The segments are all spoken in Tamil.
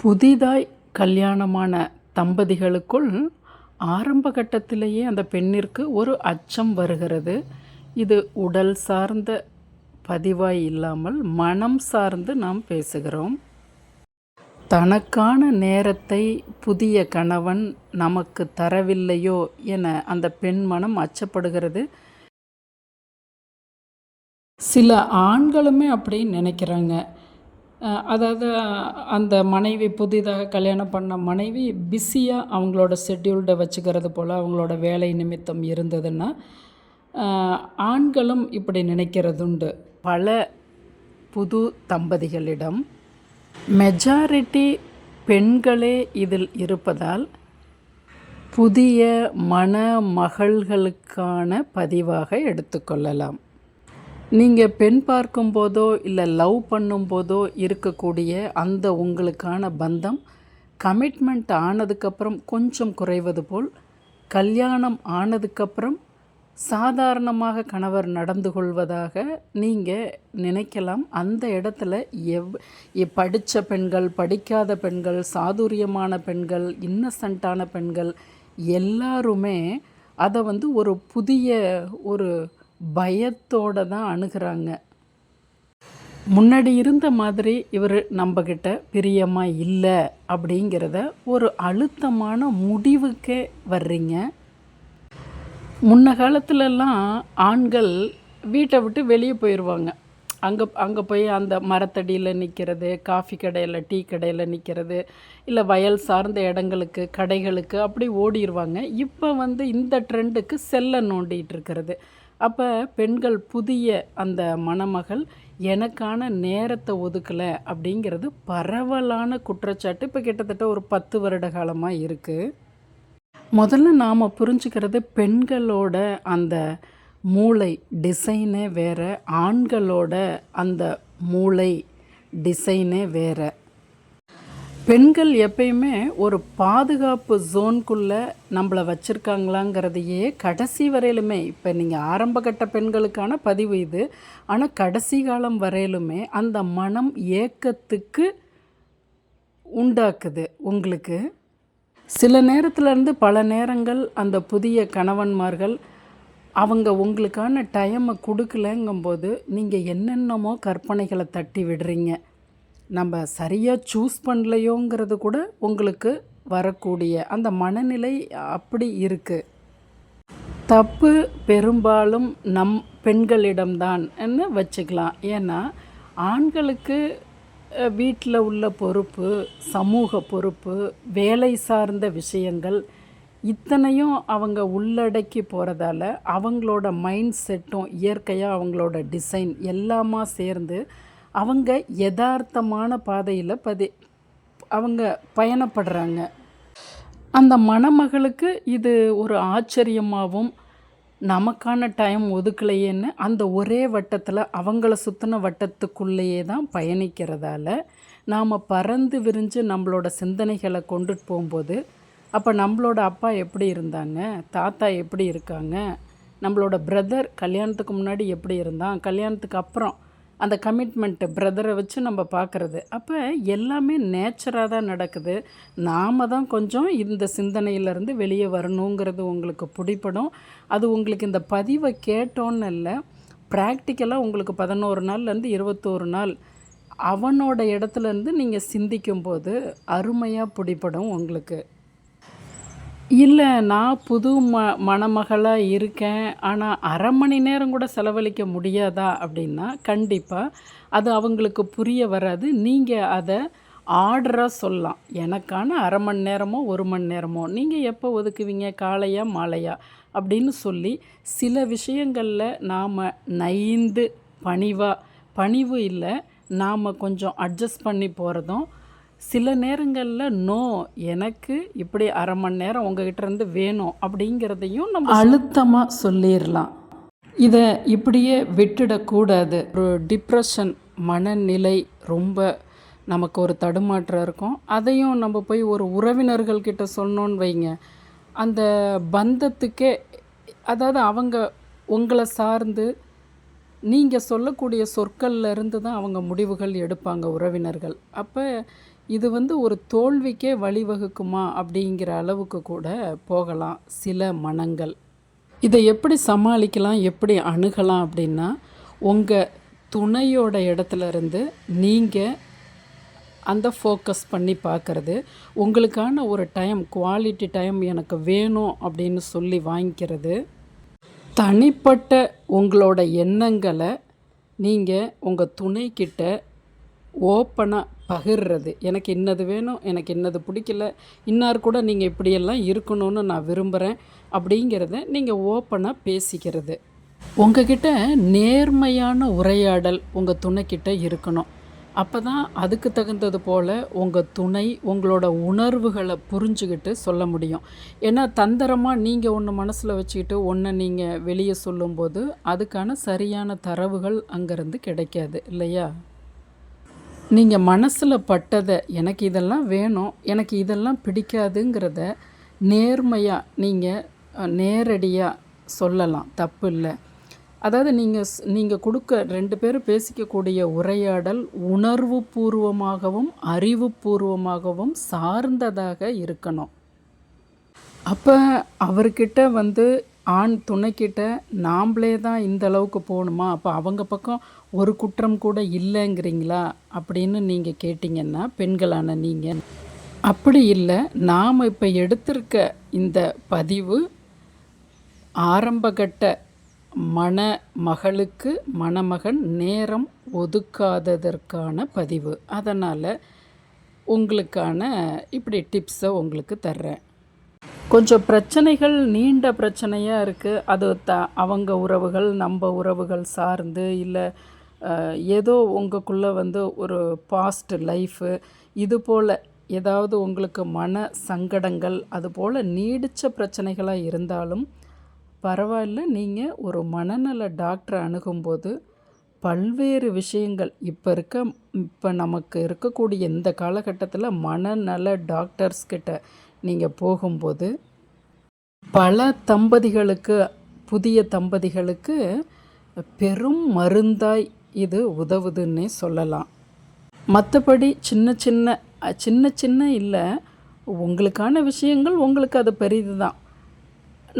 புதிதாய் கல்யாணமான தம்பதிகளுக்குள் ஆரம்ப கட்டத்திலேயே அந்த பெண்ணிற்கு ஒரு அச்சம் வருகிறது. இது உடல் சார்ந்த பதிவாய் இல்லாமல் மனம் சார்ந்து நாம் பேசுகிறோம். தனக்கான நேரத்தை புதிய கணவன் நமக்கு தரவில்லையோ என அந்த பெண் மனம் அச்சப்படுகிறது. சில ஆண்களுமே அப்படி நினைக்கிறாங்க. அதாவது அந்த மனைவி புதிதாக கல்யாணம் பண்ண மனைவி பிஸியாக அவங்களோட ஷெட்யூல்டை வச்சுக்கிறது போல் அவங்களோட வேலை நிமித்தம் இருந்ததுன்னா ஆண்களும் இப்படி நினைக்கிறதுண்டு. பல புது தம்பதிகளிடம் மெஜாரிட்டி பெண்களே இதில் இருப்பதால் புதிய மணமகள்களுக்கான பதிவாக எடுத்துக்கொள்ளலாம். நீங்கள் பெண் பார்க்கும்போதோ இல்லை லவ் பண்ணும்போதோ இருக்கக்கூடிய அந்த உங்களுக்கான பந்தம் கமிட்மெண்ட் ஆனதுக்கப்புறம் கொஞ்சம் குறைவது போல் கல்யாணம் ஆனதுக்கப்புறம் சாதாரணமாக கணவர் நடந்து கொள்வதாக நீங்கள் நினைக்கலாம். அந்த இடத்துல எவ் படித்த பெண்கள் படிக்காத பெண்கள் சாதுரியமான பெண்கள் இன்னசென்ட்டான பெண்கள் எல்லாருமே அதை வந்து ஒரு புதிய ஒரு பயத்தோடு தான் அணுகிறாங்க. முன்னாடி இருந்த மாதிரி இவர் நம்மக்கிட்ட பிரியமாக இல்லை அப்படிங்கிறத ஒரு அழுத்தமான முடிவுக்கே வர்றீங்க. முன்ன காலத்துலலாம் ஆண்கள் வீட்டை விட்டு வெளியே போயிடுவாங்க அங்கே அங்கே போய் அந்த மரத்தடியில் நிற்கிறது காஃபி கடையில் டீ கடையில் நிற்கிறது இல்லை வயல் சார்ந்த இடங்களுக்கு கடைகளுக்கு அப்படி ஓடிடுவாங்க இப்போ வந்து இந்த ட்ரெண்டுக்கு செல்லை நோண்டிகிட்டு இருக்கிறது. அப்போ பெண்கள் புதிய அந்த மணமகள் எனக்கான நேரத்தை ஒதுக்கலை அப்படிங்கிறது பரவலான குற்றச்சாட்டு. இப்போ கிட்டத்தட்ட ஒரு பத்து வருட காலமாக இருக்குது முதல்ல நாம் புரிஞ்சுக்கிறது பெண்களோட அந்த மூளை டிசைனே வேறு ஆண்களோட அந்த மூளை டிசைனே வேறு. பெண்கள் எப்பயுமே ஒரு பாதுகாப்பு ஜோன்குள்ளே நம்மளை வச்சுருக்காங்களாங்கிறதையே கடைசி வரையிலுமே இப்போ நீங்கள் ஆரம்பகட்ட பெண்களுக்கான பதிவு இது ஆனால் கடைசி காலம் வரையிலுமே அந்த மனம் ஏக்கத்துக்கு உண்டாக்குது. உங்களுக்கு சில நேரத்துலேருந்து பல நேரங்கள் அந்த புதிய கணவன்மார்கள் அவங்க உங்களுக்கான டைமை கொடுக்கலங்கும்போது நீங்கள் என்னென்னமோ கற்பனைகளை தட்டி விடுறீங்க. நம்ம சரியாக சூஸ் பண்ணலையோங்கிறது கூட உங்களுக்கு வரக்கூடிய அந்த மனநிலை அப்படி இருக்குது தப்பு பெரும்பாலும் நம் பெண்களிடம்தான் வச்சுக்கலாம். ஏன்னா ஆண்களுக்கு வீட்டில் உள்ள பொறுப்பு சமூக பொறுப்பு வேலை சார்ந்த விஷயங்கள் இத்தனையும் அவங்க உள்ளடக்கி போகிறதால அவங்களோட மைண்ட் செட்டும் இயற்கையாக அவங்களோட டிசைன் எல்லாமா சேர்ந்து அவங்க யதார்த்தமான பாதையில் பதி அவங்க பயணப்படுறாங்க. அந்த மணமகளுக்கு இது ஒரு ஆச்சரியமாகவும் நமக்கான டைம் ஒதுக்கலையேன்னு அந்த ஒரே வட்டத்தில் அவங்கள சுற்றின வட்டத்துக்குள்ளேயே தான் பயணிக்கிறதால நாம் பறந்து விரிஞ்சு நம்மளோட சிந்தனைகளை கொண்டுட்டு போகும்போது அப்போ நம்மளோட அப்பா எப்படி இருந்தாங்க? தாத்தா எப்படி இருக்காங்க? நம்மளோட பிரதர் கல்யாணத்துக்கு முன்னாடி எப்படி இருந்தான்? கல்யாணத்துக்கு அப்புறம் அந்த கமிட்மெண்ட்டு பிரதரை வச்சு நம்ம பார்க்குறது. அப்போ எல்லாமே நேச்சராக தான் நடக்குது. நாம் தான் கொஞ்சம் இந்த சிந்தனையிலேருந்து வெளியே வரணுங்கிறது உங்களுக்கு பிடிப்படும் அது உங்களுக்கு இந்த பதிவை கேட்டோன்னு இல்லை ப்ராக்டிக்கலாக உங்களுக்கு பதினோரு நாள்லேருந்து இருபத்தோரு நாள் அவனோட இடத்துலேருந்து நீங்கள் சிந்திக்கும்போது அருமையாக பிடிப்படும் உங்களுக்கு. இல்லை நான் புது ம மணமகளாக இருக்கேன். ஆனால் அரை மணி நேரம் கூட செலவழிக்க முடியாதா அப்படின்னா கண்டிப்பாக அது அவங்களுக்கு புரிய வராது. நீங்கள் அதை ஆர்டராக சொல்லலாம். எனக்கான அரை மணி நேரமோ ஒரு மணி நேரமோ நீங்கள் எப்போ ஒதுக்குவீங்க காலையா மாலையா அப்படின்னு சொல்லி சில விஷயங்களில் நாம் நைந்து பணிவாக பணிவு இல்லை நாம் கொஞ்சம் அட்ஜஸ்ட் பண்ணி போகிறதும் சில நேரங்களில் நோ எனக்கு இப்படி அரை மணி நேரம் உங்ககிட்ட இருந்து வேணும் அப்படிங்கிறதையும் நம்ம அழுத்தமாக சொல்லிடலாம் இதை இப்படியே விட்டுடக்கூடாது. ஒரு டிப்ரெஷன் மனநிலை ரொம்ப நமக்கு ஒரு தடுமாற்றம் இருக்கும். அதையும் நம்ம போய் ஒரு உறவினர்கள்கிட்ட சொன்னோன்னு வைங்க. அந்த பந்தத்துக்கே அதாவது அவங்க உங்களை சார்ந்து நீங்கள் சொல்லக்கூடிய சொற்கள்ல இருந்து தான் அவங்க முடிவுகள் எடுப்பாங்க உறவினர்கள். அப்போ இது வந்து ஒரு தோல்விக்கே வழிவகுக்குமா அப்படிங்கிற அளவுக்கு கூட போகலாம் சில மனங்கள். இதை எப்படி சமாளிக்கலாம் எப்படி அணுகலாம் அப்படின்னா உங்கள் துணையோட இடத்துல இருந்து நீங்கள் அந்த ஃபோக்கஸ் பண்ணி பார்க்குறது உங்களுக்கான ஒரு டைம் குவாலிட்டி டைம் எனக்கு வேணும் அப்படின்னு சொல்லி வாங்கிக்கிறது. தனிப்பட்ட உங்களோட எண்ணங்களை நீங்கள் உங்கள் துணைக்கிட்ட ஓப்பனாக பகிர்றது. எனக்கு இன்னது வேணும்? எனக்கு இன்னது பிடிக்கல? இன்னார் கூட நீங்கள் இப்படியெல்லாம் இருக்கணும்னு நான் விரும்புகிறேன் அப்படிங்கிறத நீங்கள் ஓப்பனாக பேசிக்கிறது. உங்ககிட்ட நேர்மையான உரையாடல் உங்கள் துணைக்கிட்ட இருக்கணும். அப்போ தான் அதுக்கு தகுந்தது போல் உங்கள் துணை உங்களோட உணர்வுகளை புரிஞ்சுக்கிட்டு சொல்ல முடியும். ஏன்னா தந்திரமாக நீங்கள் ஒன்று மனசில் வச்சுக்கிட்டு ஒன்றை நீங்கள் வெளியே சொல்லும்போது அதுக்கான சரியான தரவுகள் அங்கேருந்து கிடைக்காது. இல்லையா? நீங்கள் மனசில் பட்டதை எனக்கு இதெல்லாம் வேணும் எனக்கு இதெல்லாம் பிடிக்காதுங்கிறத நேர்மையாக நீங்கள் நேரடியாக சொல்லலாம். தப்பு இல்லை. அதாவது நீங்கள் நீங்கள் கொடுக்க ரெண்டு பேரும் பேசிக்கக்கூடிய உரையாடல் உணர்வு பூர்வமாகவும் அறிவுபூர்வமாகவும் சார்ந்ததாக இருக்கணும். அப்போ அவர்கிட்ட வந்து ஆண் துணைக்கிட்ட நாம்ளே தான் இந்த அளவுக்கு போகணுமா? அப்போ அவங்க பக்கம் ஒரு குற்றம் கூட இல்லைங்கிறீங்களா அப்படின்னு நீங்கள் கேட்டிங்கன்னா பெண்களான நீங்கள் அப்படி இல்லை. நாம் இப்போ எடுத்திருக்க இந்த பதிவு ஆரம்பகட்ட மணமகளுக்கு மணமகன் நேரம் ஒதுக்காததற்கான பதிவு. அதனால் உங்களுக்கான இப்படி டிப்ஸை உங்களுக்கு தர்றேன். கொஞ்சம் பிரச்சனைகள் நீண்ட பிரச்சனையாக இருக்குது அது த அவங்க உறவுகள் நம்ம உறவுகள் சார்ந்து இல்லை ஏதோ உங்களுக்குள்ளே வந்து ஒரு பாஸ்ட் லைஃபு இது போல் ஏதாவது உங்களுக்கு மன சங்கடங்கள் அதுபோல் நீடித்த பிரச்சனைகளாக இருந்தாலும் பரவாயில்ல. நீங்கள் ஒரு மனநல டாக்டரை அணுகும்போது பல்வேறு விஷயங்கள் இப்போ இருக்க இப்போ நமக்கு இருக்கக்கூடிய இந்த காலகட்டத்தில் மனநல டாக்டர்ஸ்கிட்ட நீங்கள் போகும்போது பல தம்பதிகளுக்கு புதிய தம்பதிகளுக்கு பெரும் மருந்தாய் இது உதவுதுன்னே சொல்லலாம். மற்றபடி சின்ன சின்ன சின்ன சின்ன இல்லை உங்களுக்கான விஷயங்கள் உங்களுக்கு அது பெரிது தான்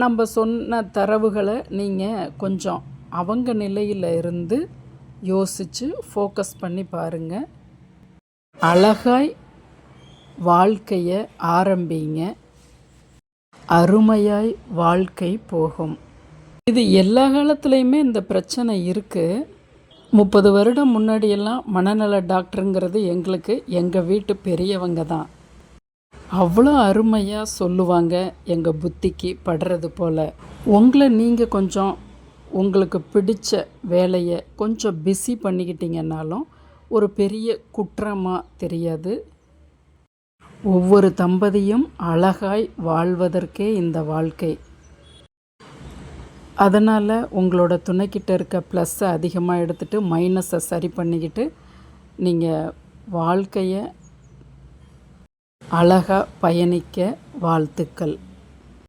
நம்ம சொன்ன தரவுகளை நீங்கள் கொஞ்சம் அவங்க நிலையில் இருந்து யோசித்து ஃபோக்கஸ் பண்ணி பாருங்கள் அழகாய் வாழ்க்கையை ஆரம்பிங்க. அருமையாய் வாழ்க்கை போகும். இது எல்லா காலத்துலேயுமே இந்த பிரச்சனை இருக்குது முப்பது வருடம் முன்னாடியெல்லாம் மனநல டாக்டருங்கிறது எங்களுக்கு எங்கள் வீட்டு பெரியவங்க தான். அவ்வளோ அருமையாக சொல்லுவாங்க எங்கள் புத்திக்கு படுறது போல். உங்களை நீங்கள் கொஞ்சம் உங்களுக்கு பிடிச்ச வேலையை கொஞ்சம் பிஸி பண்ணிக்கிட்டீங்கன்னாலும் ஒரு பெரிய குற்றமாக தெரியாது. ஒவ்வொரு தம்பதியும் அழகாய் வாழ்வதற்கே இந்த வாழ்க்கை. அதனால் உங்களோட துணைக்கிட்ட இருக்க ப்ளஸ்ஸை அதிகமாக எடுத்துகிட்டு மைனஸை சரி பண்ணிக்கிட்டு நீங்கள் வாழ்க்கையை அழகாக பயணிக்க வாழ்த்துக்கள்.